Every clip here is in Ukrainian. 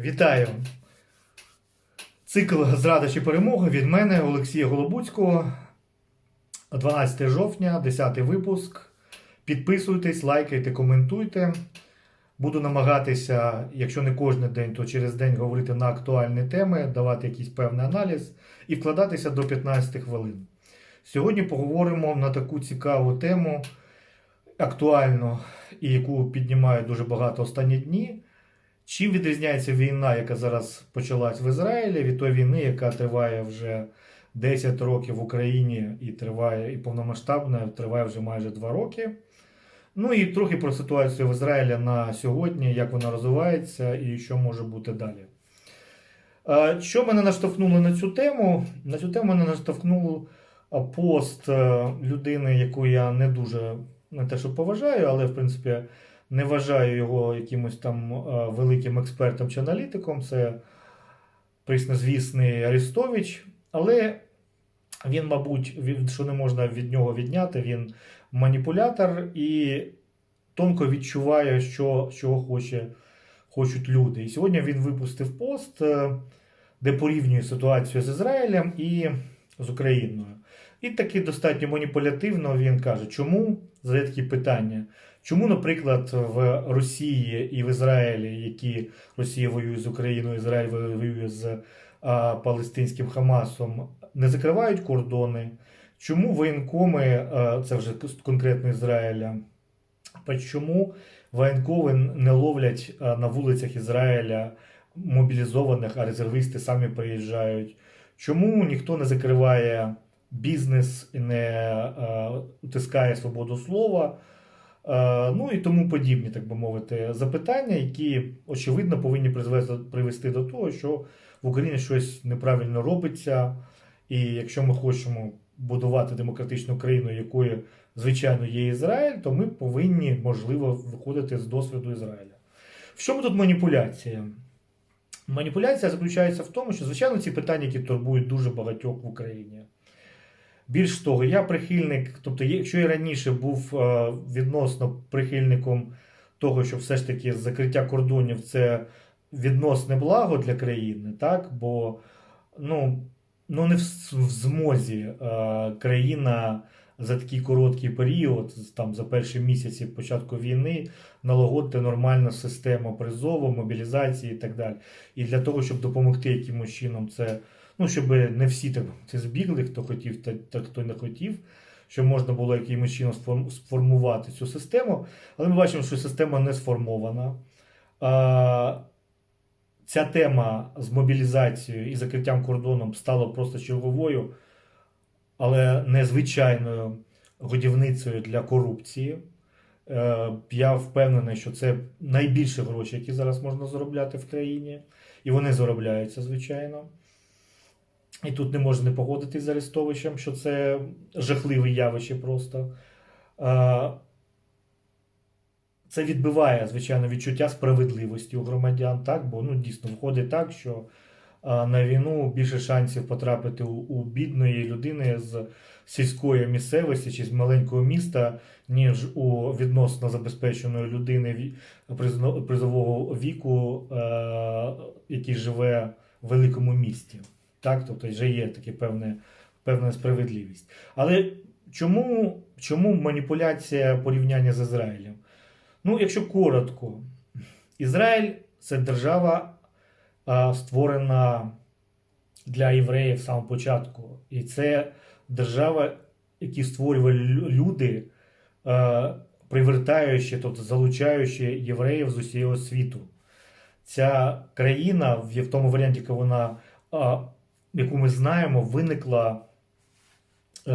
Вітаю! Цикл Зрада чи перемоги від мене, Олексія Голобуцького. 12 жовтня, 10 випуск. Підписуйтесь, лайкайте, коментуйте. Буду намагатися, якщо не кожен день, то через день говорити на актуальні теми, давати якийсь певний аналіз і вкладатися до 15 хвилин. Сьогодні поговоримо на таку цікаву тему, актуальну і яку піднімають дуже багато останні дні. Чим відрізняється війна, яка зараз почалась в Ізраїлі, від тої війни, яка триває вже 10 років в Україні і триває і повномасштабна, триває вже майже 2 роки. Ну і трохи про ситуацію в Ізраїлі на сьогодні, як вона розвивається і що може бути далі. Що мене наштовхнуло на цю тему? На цю тему мене наштовхнув пост е, людини, яку я не дуже не те, що поважаю, але в принципі не вважаю його якимось там е, великим експертом чи аналітиком. Це приснозвісний Арестович. Але він, мабуть, що не можна від нього відняти, він маніпулятор і тонко відчуває, що, чого хоче, хочуть люди. І сьогодні він випустив пост, е, де порівнює ситуацію з Ізраїлем і з Україною. І таки достатньо маніпулятивно він каже, чому задає такі питання. Чому, наприклад, в Росії і в Ізраїлі, які Росія воює з Україною, Ізраїль воює з а, палестинським Хамасом, не закривають кордони? Чому воєнкоми, а, це вже конкретно Ізраїля, чому воєнкови не ловлять на вулицях Ізраїля мобілізованих, а резервисти самі приїжджають? Чому ніхто не закриває бізнес і не утискає свободу слова? Е, ну і тому подібні, так би мовити, запитання, які очевидно повинні привести до того, що в Україні щось неправильно робиться. І якщо ми хочемо будувати демократичну країну, якою, звичайно, є Ізраїль, то ми повинні, можливо, виходити з досвіду Ізраїля. В чому тут маніпуляція? Маніпуляція заключається в тому, що, звичайно, ці питання, які турбують дуже багатьох в Україні. Більш того, я прихильник, тобто, якщо я раніше був е, відносно прихильником того, що все ж таки закриття кордонів це відносне благо для країни, так? бо ну, ну не в, змозі е, країна за такий короткий період, там за перші місяці початку війни, налагодити нормальну систему призову, мобілізації і так далі. І для того, щоб допомогти якимось чином, це ну, щоб не всі так це збігли, хто хотів, та, та хто не хотів, щоб можна було якимось чином сформувати цю систему. Але ми бачимо, що система не сформована. А, ця тема з мобілізацією і закриттям кордоном стала просто черговою, але незвичайною годівницею для корупції. Е, Я впевнений, що це найбільші гроші, які зараз можна заробляти в країні, і вони заробляються, звичайно. І тут не можна не погодитись з Арестовичем, що це жахливе явище просто. Це відбиває, звичайно, відчуття справедливості у громадян, так? бо ну, дійсно виходить так, що на війну більше шансів потрапити у, бідної людини з сільської місцевості чи з маленького міста, ніж у відносно забезпеченої людини призового віку, який живе в великому місті. Так, тобто вже є таке певне, певна справедливість. Але чому, чому маніпуляція порівняння з Ізраїлем? Ну, якщо коротко, Ізраїль це держава, створена для євреїв з самого початку. І це держава, яку створювали люди, привертаючи, тобто залучаючи євреїв з усього світу. Ця країна, в тому варіанті, яку вона яку ми знаємо, виникла е,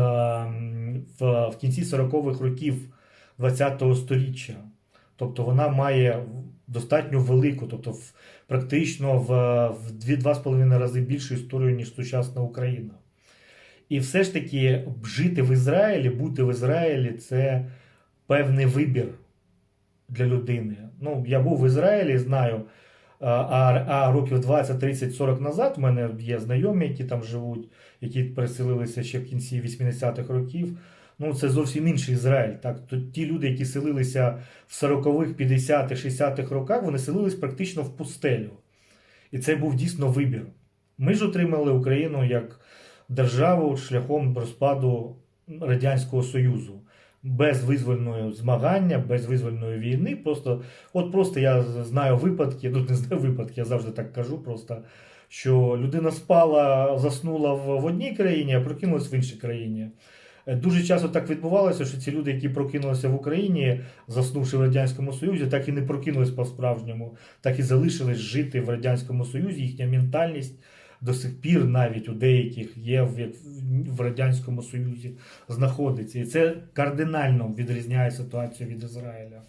в, в кінці 40-х років ХХ століття. Тобто вона має достатньо велику, тобто в, практично в, в 2-2,5 рази більшу історію, ніж сучасна Україна. І все ж таки жити в Ізраїлі, бути в Ізраїлі це певний вибір для людини. Ну, я був в Ізраїлі, знаю. А, а, років 20, 30, 40 назад в мене є знайомі, які там живуть, які переселилися ще в кінці 80-х років. Ну, це зовсім інший Ізраїль. Так? То ті люди, які селилися в 40-х, 50-х, 60-х роках, вони селились практично в пустелю. І це був дійсно вибір. Ми ж отримали Україну як державу шляхом розпаду Радянського Союзу. Без визвольного змагання, без визвольної війни. Просто, от просто я знаю випадки, ну не знаю випадки, я завжди так кажу, просто що людина спала, заснула в, в одній країні, а прокинулась в іншій країні. Е, Дуже часто так відбувалося, що ці люди, які прокинулися в Україні, заснувши в Радянському Союзі, так і не прокинулись по-справжньому, так і залишились жити в Радянському Союзі. Їхня ментальність до сих пір навіть у деяких є в, в Радянському Союзі знаходиться. І це кардинально відрізняє ситуацію від Ізраїля.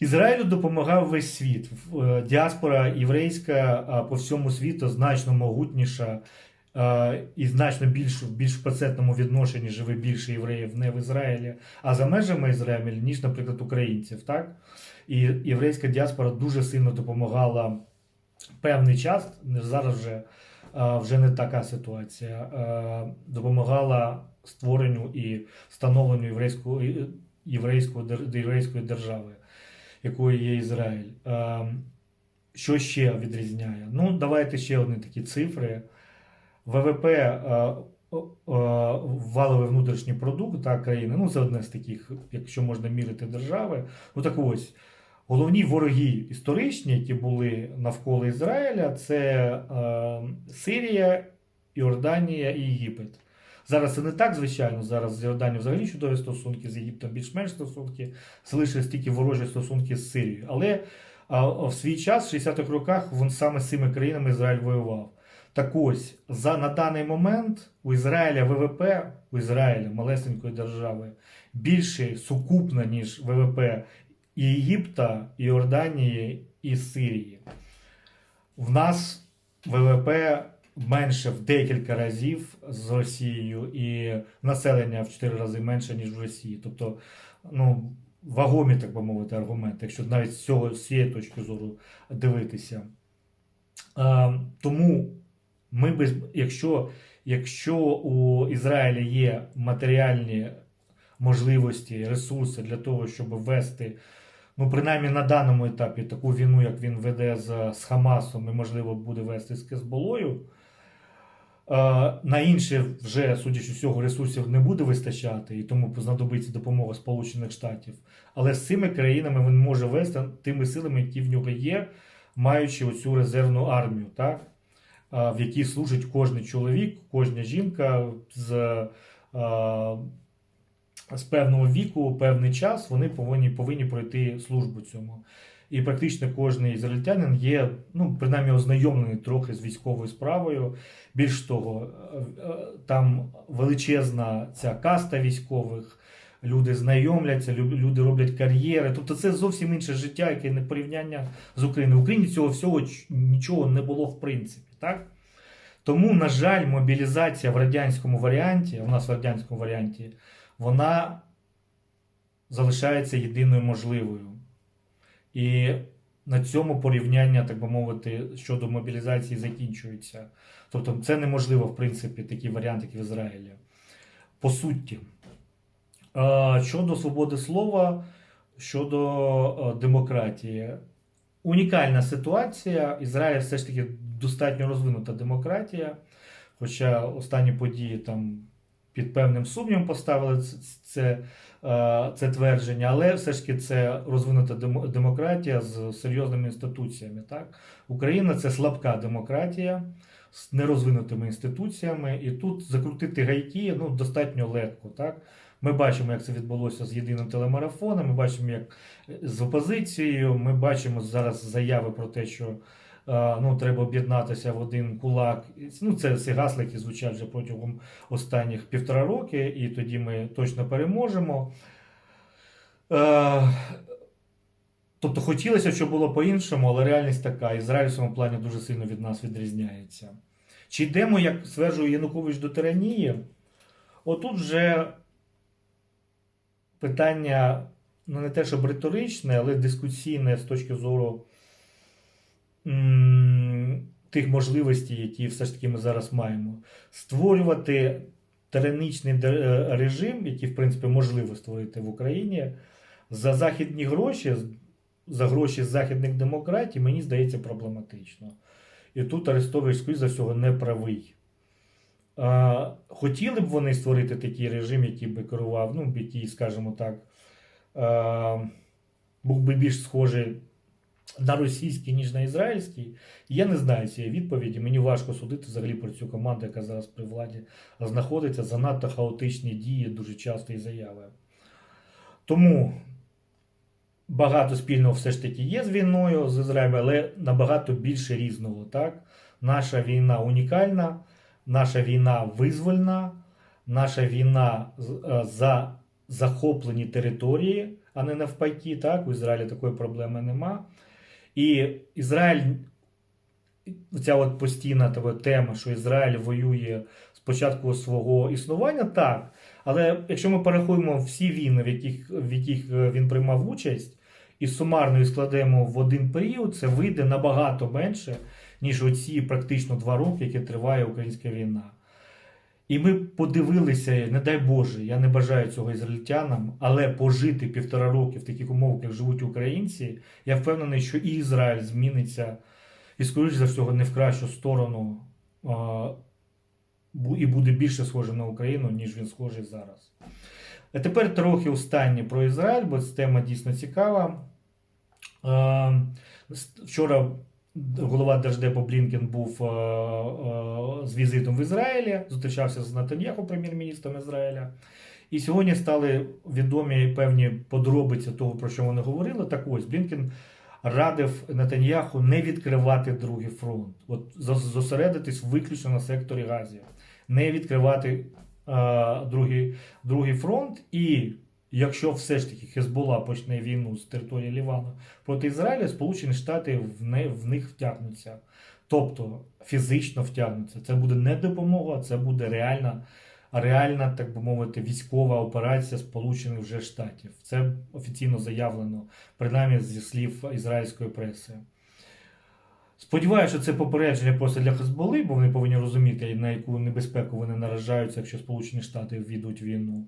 Ізраїлю допомагав весь світ. Е, Діаспора єврейська по всьому світу значно могутніша е, і значно більш, в більш процентному відношенні живе більше євреїв не в Ізраїлі, а за межами Ізраїля, ніж, наприклад, українців. Так? І єврейська діаспора дуже сильно допомагала певний час, зараз вже, вже не така ситуація. Допомагала створенню і становленню єврейської, єврейської, дер- єврейської держави, якою є Ізраїль. Що ще відрізняє? Ну, давайте ще одні такі цифри. ВВП, валовий внутрішній продукт та країни, ну це одне з таких, якщо можна мірити держави. Ну так ось, головні вороги історичні, які були навколо Ізраїля, це е, Сирія, Іорданія і Єгипет. Зараз це не так, звичайно. Зараз з Йорданією взагалі чудові стосунки, з Єгиптом більш-менш стосунки, залишились тільки ворожі стосунки з Сирією. Але а, в свій час, в 60-х роках, він саме з цими країнами Ізраїль воював. Так ось, за, на даний момент у Ізраїля ВВП, у Ізраїля, малесенької держави, більше сукупно, ніж ВВП Єгипта, Йорданії, і Сирії. В нас ВВП менше в декілька разів з Росією, і населення в 4 рази менше, ніж в Росії. Тобто, ну, вагомі, так би мовити, аргументи, якщо навіть з цього з цієї точки зору дивитися. А, тому ми без, якщо, якщо у Ізраїля є матеріальні можливості, ресурси для того, щоб вести, ну, принаймні на даному етапі таку війну, як він веде з, з Хамасом, і, можливо, буде вести з Хезболою, е, на інші вже, судячи з всього, ресурсів не буде вистачати, і тому знадобиться допомога Сполучених Штатів. Але з цими країнами він може вести тими силами, які в нього є, маючи оцю резервну армію, так? в якій служить кожен чоловік, кожна жінка з, а, з певного віку, певний час, вони повинні, повинні пройти службу цьому. І практично кожен ізраїльтянин є, ну, принаймні, ознайомлений трохи з військовою справою. Більш того, е, е, там величезна ця каста військових, люди знайомляться, люди роблять кар'єри. Тобто це зовсім інше життя, яке не порівняння з Україною. В Україні цього всього нічого не було в принципі. Так? Тому, на жаль, мобілізація в радянському варіанті, у нас в радянському варіанті, вона залишається єдиною можливою. І на цьому порівняння, так би мовити, щодо мобілізації закінчується. Тобто це неможливо, в принципі, такий варіант, як в Ізраїлі. По суті. Щодо свободи слова, щодо е, демократії. Унікальна ситуація. Ізраїль все ж таки достатньо розвинута демократія. Хоча останні події там під певним сумнівом поставили це, це, е, це твердження, але все ж таки це розвинута демо- демократія з серйозними інституціями. Так? Україна це слабка демократія з нерозвинутими інституціями, і тут закрутити гайки ну, достатньо легко. Так? Ми бачимо, як це відбулося з єдиним телемарафоном. Ми бачимо, як з опозицією. Ми бачимо зараз заяви про те, що е, ну, треба об'єднатися в один кулак. Ну, це ці гасли, які звучать вже протягом останніх півтора роки, і тоді ми точно переможемо. Е, Тобто хотілося, щоб було по-іншому, але реальність така. Ізраїль в цьому плані дуже сильно від нас відрізняється. Чи йдемо, як стверджує Янукович, до тиранії? Отут вже питання ну, не те, щоб риторичне, але дискусійне з точки зору тих можливостей, які все ж таки ми зараз маємо. Створювати тиранічний е, режим, який, в принципі, можливо створити в Україні, за західні гроші за гроші західних демократій, мені здається проблематично. І тут Арестович, скоріш за всього, не правий. Хотіли б вони створити такий режим, який би керував, ну, який, скажімо так, був би більш схожий на російський, ніж на ізраїльський. Я не знаю цієї відповіді. Мені важко судити взагалі про цю команду, яка зараз при владі знаходиться. Занадто хаотичні дії, дуже часто і заяви. Тому багато спільного все ж таки є з війною з Ізраїлем, але набагато більше різного. Так? Наша війна унікальна, наша війна визвольна, наша війна е, за захоплені території, а не навпаки. Так? У Ізраїлі такої проблеми нема. І Ізраїль, ця от постійна тема, що Ізраїль воює з початку свого існування, так. Але якщо ми порахуємо всі війни, в яких, в яких е, він приймав участь, і сумарно їх складемо в один період, це вийде набагато менше, ніж оці практично два роки, які триває українська війна. І ми подивилися, не дай Боже, я не бажаю цього ізраїльтянам, але пожити півтора роки в таких умовах, як живуть українці, я впевнений, що і Ізраїль зміниться, і, скоріш за всього, не в кращу сторону і буде більше схожий на Україну, ніж він схожий зараз. А тепер трохи останнє про Ізраїль, бо ця тема дійсно цікава. Вчора голова Держдепу Блінкен був е, е, з візитом в Ізраїлі, зустрічався з Натаньяху, прем'єр-міністром Ізраїля. І сьогодні стали відомі певні подробиці того, про що вони говорили. Так ось Блінкен радив Натаньяху не відкривати другий фронт, от зосередитись виключно на секторі Газі, не відкривати е, другий, другий фронт. І якщо все ж таки Хезбола почне війну з території Лівану проти Ізраїля, Сполучені Штати в, не, в них втягнуться. Тобто фізично втягнуться. Це буде не допомога, це буде реальна, реальна, так би мовити, військова операція Сполучених вже Штатів. Це офіційно заявлено, принаймні зі слів ізраїльської преси. Сподіваюся, що це попередження просто для Хезболи, бо вони повинні розуміти, на яку небезпеку вони наражаються, якщо Сполучені Штати ввійдуть війну.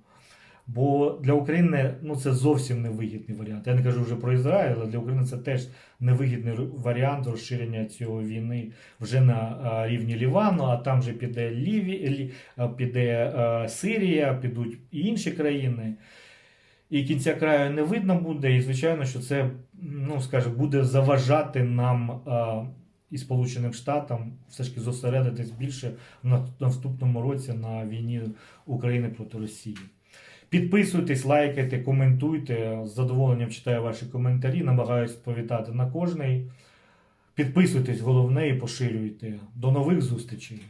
Бо для України ну, це зовсім невигідний варіант. Я не кажу вже про Ізраїль, але для України це теж невигідний варіант розширення цієї війни вже на рівні Лівану, а там же піде Ліві, Лі, піде Сирія, підуть інші країни. І кінця краю не видно буде, і звичайно, що це ну, скажімо, буде заважати нам і Сполученим Штатам все ж таки зосередитись більше на наступному році на війні України проти Росії. Підписуйтесь, лайкайте, коментуйте. З задоволенням читаю ваші коментарі, намагаюся відповідати на кожний. Підписуйтесь, головне, і поширюйте. До нових зустрічей!